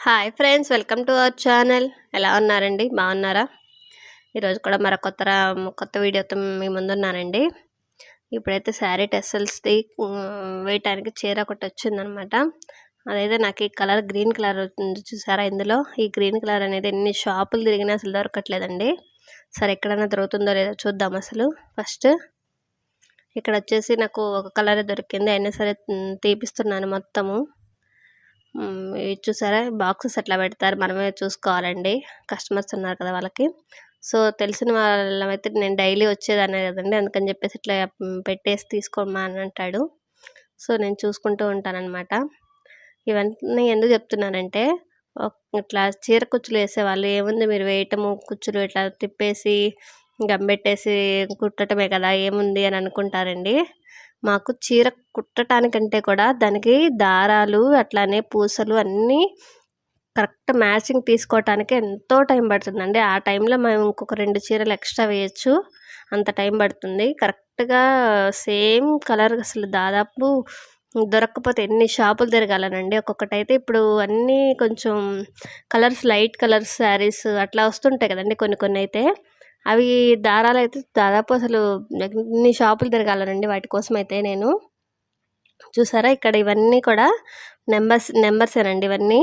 Hi friends welcome to our channel. ఎలా ఉన్నారండి? బాగున్నారా? ఈరోజు కూడా మరో కొత్త కొత్త వీడియోతో మీ ముందున్నానండి. ఇప్పుడైతే శారీ టెస్సల్స్ది వేయటానికి చీర ఒకటి వచ్చిందనమాట. అదైతే నాకు ఈ కలర్ గ్రీన్ కలర్ చూసారా ఇందులో? ఈ గ్రీన్ కలర్ అనేది ఎన్ని షాపులు తిరిగినా అసలు దొరకట్లేదండి. సరే ఎక్కడైనా దొరుకుతుందో లేదో చూద్దాం అసలు. ఫస్ట్ ఇక్కడ వచ్చేసి నాకు ఒక కలర్ దొరికింది. అయినా సరే తీపిస్తున్నాను మొత్తము. చూసారా? బాక్సెస్ ఎట్లా పెడతారు? మనమే చూసుకోవాలండి. కస్టమర్స్ ఉన్నారు కదా వాళ్ళకి. సో తెలిసిన వాళ్ళమైతే నేను డైలీ వచ్చేదాన్ని కదండి. అందుకని చెప్పేసి ఇట్లా పెట్టేసి తీసుకోమా అని అంటాడు. సో నేను చూసుకుంటూ ఉంటానన్నమాట. ఇవన్నీ ఎందుకు చెప్తున్నానంటే ఇట్లా చీర కుచ్చులు వేసేవాళ్ళు. ఏముంది మీరు వేయటము? కుచ్చులు ఇట్లా తిప్పేసి గమ్మెట్టేసి కుట్టటమే కదా? ఏముంది అని అనుకుంటారండి. మాకు చీర కుట్టడానికంటే కూడా దానికి దారాలు అట్లానే పూసలు అన్నీ కరెక్ట్ మ్యాచింగ్ తీసుకోవటానికి ఎంతో టైం పడుతుందండి. ఆ టైంలో మేము ఇంకొక రెండు చీరలు ఎక్స్ట్రా వేయచ్చు. అంత టైం పడుతుంది. కరెక్ట్గా సేమ్ కలర్ అసలు దాదాపు దొరకకపోతే ఎన్ని షాపులు తిరగాలనండి. ఒక్కొక్కటి అయితే ఇప్పుడు అన్నీ కొంచెం కలర్స్ లైట్ కలర్స్ శారీస్ అట్లా వస్తుంటాయి కదండి కొన్ని కొన్ని అయితే అవి దారాలు అయితే దాదాపు అసలు ఎన్ని షాపులు తిరగాలనండి వాటి కోసం అయితే నేను. చూసారా ఇక్కడ ఇవన్నీ కూడా నెంబర్స్ నెంబర్సేనండి ఇవన్నీ.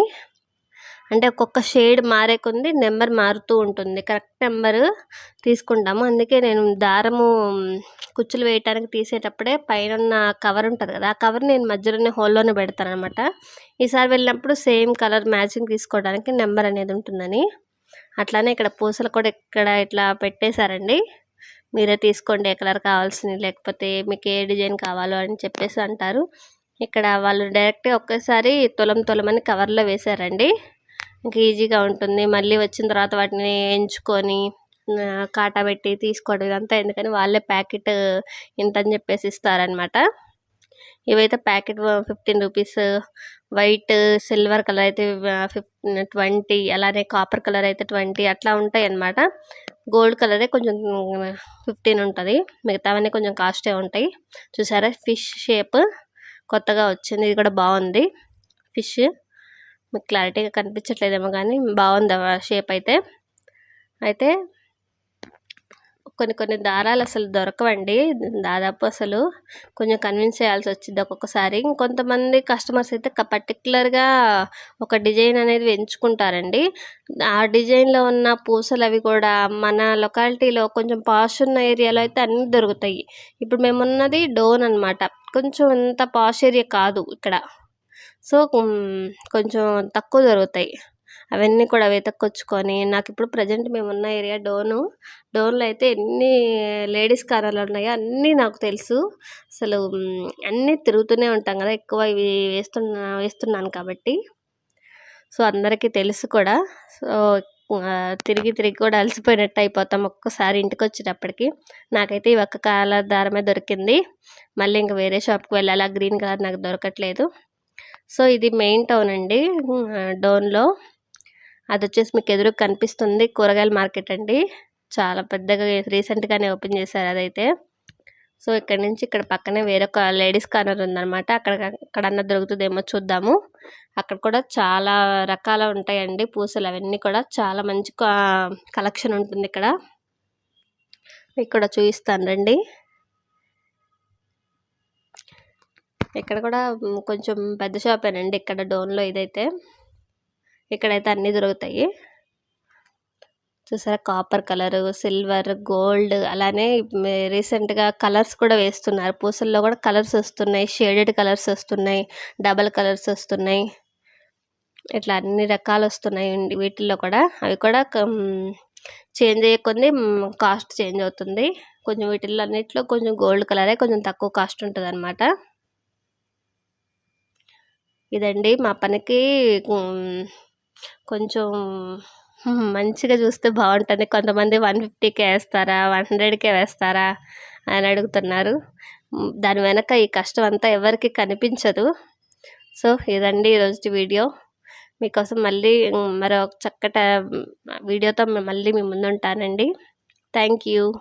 అంటే ఒక్కొక్క షేడ్ మారే కొంది నెంబర్ మారుతూ ఉంటుంది. కరెక్ట్ నెంబర్ తీసుకుంటాము. అందుకే నేను దారము కుచ్చులు వేయటానికి తీసేటప్పుడే పైన ఉన్న కవర్ ఉంటుంది కదా ఆ కవర్ నేను మధ్యలోనే హోల్లోనే పెడతాను అనమాట ఈసారి వెళ్ళినప్పుడు సేమ్ కలర్ మ్యాచింగ్ తీసుకోవడానికి నెంబర్ అనేది ఉంటుందని. అట్లానే ఇక్కడ పూసలు కూడా ఇక్కడ ఇట్లా పెట్టేశారండి. మీరే తీసుకోండి ఏ కలర్ కావాల్సింది లేకపోతే మీకు ఏ డిజైన్ కావాలో అని చెప్పేసి అంటారు. ఇక్కడ వాళ్ళు డైరెక్ట్గా ఒకేసారి తులం తులమని కవర్లో వేశారండి. ఇంకా ఈజీగా ఉంటుంది. మళ్ళీ వచ్చిన తర్వాత వాటిని ఎంచుకొని కాటా పెట్టి తీసుకోవడం ఇదంతా ఎందుకని వాళ్ళే ప్యాకెట్ ఇంత అని చెప్పేసి ఇస్తారనమాట ఇవైతే packet fifteen rupees white silver colour అయితే ఫిఫ్ ట్వంటీ అలానే కాపర్ కలర్ అయితే ట్వంటీ అట్లా ఉంటాయి అన్నమాట గోల్డ్ కలరే కొంచెం ఫిఫ్టీన్ ఉంటుంది. మిగతావన్నీ కొంచెం కాస్టే ఉంటాయి. చూసారా? ఫిష్ షేప్ కొత్తగా వచ్చింది. ఇది కూడా బాగుంది. ఫిష్. మీకు క్లారిటీగా కనిపించట్లేదేమో కానీ బాగుంది షేప్ అయితే. అయితే కొన్ని కొన్ని దారాలు అసలు దొరకవండి. దాదాపు అసలు కొంచెం కన్విన్స్ చేయాల్సి వచ్చింది ఒక్కొక్కసారి. ఇంకొంతమంది కస్టమర్స్ అయితే పర్టికులర్గా ఒక డిజైన్ అనేది ఎంచుకుంటారండి. ఆ డిజైన్లో ఉన్న పూసలు అవి కూడా మన లొకాలిటీలో కొంచెం పాష్ ఉన్న ఏరియాలో అయితే అన్నీ దొరుకుతాయి. ఇప్పుడు మేమున్నది డోన్ అనమాట కొంచెం అంత పాష్ ఏరియా కాదు ఇక్కడ. సో కొంచెం తక్కువ దొరుకుతాయి. అవన్నీ కూడా వెతక్కొచ్చుకొని నాకు ఇప్పుడు ప్రజెంట్ మేము ఉన్న ఏరియా డోను. డోన్లో అయితే ఎన్ని లేడీస్ కార్నర్లు ఉన్నాయో అన్నీ నాకు తెలుసు. అసలు అన్నీ తిరుగుతూనే ఉంటాం కదా ఎక్కువ ఇవి వేస్తున్నా వేస్తున్నాను కాబట్టి. సో అందరికీ తెలుసు కూడా. సో తిరిగి తిరిగి కూడా అలసిపోయినట్టు అయిపోతాం ఒక్కసారి ఇంటికి వచ్చేటప్పటికి నాకైతే ఈ ఒక్క కలర్ దారమే దొరికింది. మళ్ళీ ఇంకా వేరే షాప్కి వెళ్ళాలి. ఆ గ్రీన్ కలర్ నాకు దొరకట్లేదు. సో ఇది మెయిన్ టౌన్ అండి డోన్లో. అది వచ్చేసి మీకు ఎదురు కనిపిస్తుంది కూరగాయల మార్కెట్ అండి. చాలా పెద్దగా రీసెంట్గానే ఓపెన్ చేశారు అదైతే. సో ఇక్కడ నుంచి ఇక్కడ పక్కనే వేరొక లేడీస్ కార్నర్ ఉందనమాట అక్కడ అక్కడన్నా దొరుకుతుందేమో చూద్దాము. అక్కడ కూడా చాలా రకాల ఉంటాయండి పూసలు. అవన్నీ కూడా చాలా మంచి కలెక్షన్ ఉంటుంది ఇక్కడ. ఇక్కడ చూపిస్తాను రండి. ఇక్కడ కూడా కొంచెం పెద్ద షాపేనండి ఇక్కడ డోన్లో ఇదైతే. ఇక్కడైతే అన్నీ దొరుకుతాయి. చూసారా? కాపర్ కలర్ సిల్వర్ గోల్డ్ అలానే రీసెంట్గా కలర్స్ కూడా వేస్తున్నారు. పూసల్లో కూడా కలర్స్ వస్తున్నాయి. షేడెడ్ కలర్స్ వస్తున్నాయి. డబల్ కలర్స్ వస్తున్నాయి. ఇట్లా అన్ని రకాలు వస్తున్నాయి వీటిల్లో కూడా. అవి కూడా చేంజ్ అయ్యే కాస్ట్ చేంజ్ అవుతుంది. కొంచెం వీటిల్లో అన్నిట్లో కొంచెం గోల్డ్ కలరే కొంచెం తక్కువ కాస్ట్ ఉంటుంది అనమాట ఇదండి మా పనికి కొంచెం మంచిగా చూస్తే బాగుంటుంది. కొంతమంది వన్ ఫిఫ్టీకే వేస్తారా? వన్ హండ్రెడ్కే వేస్తారా? అని అడుగుతున్నారు. దాని వెనక ఈ కష్టం అంతా ఎవరికి కనిపించదు. సో ఇదండి ఈరోజు వీడియో. మీకోసం మళ్ళీ మరో చక్కట వీడియోతో మళ్ళీ మీ ముందుంటానండి. Thank you.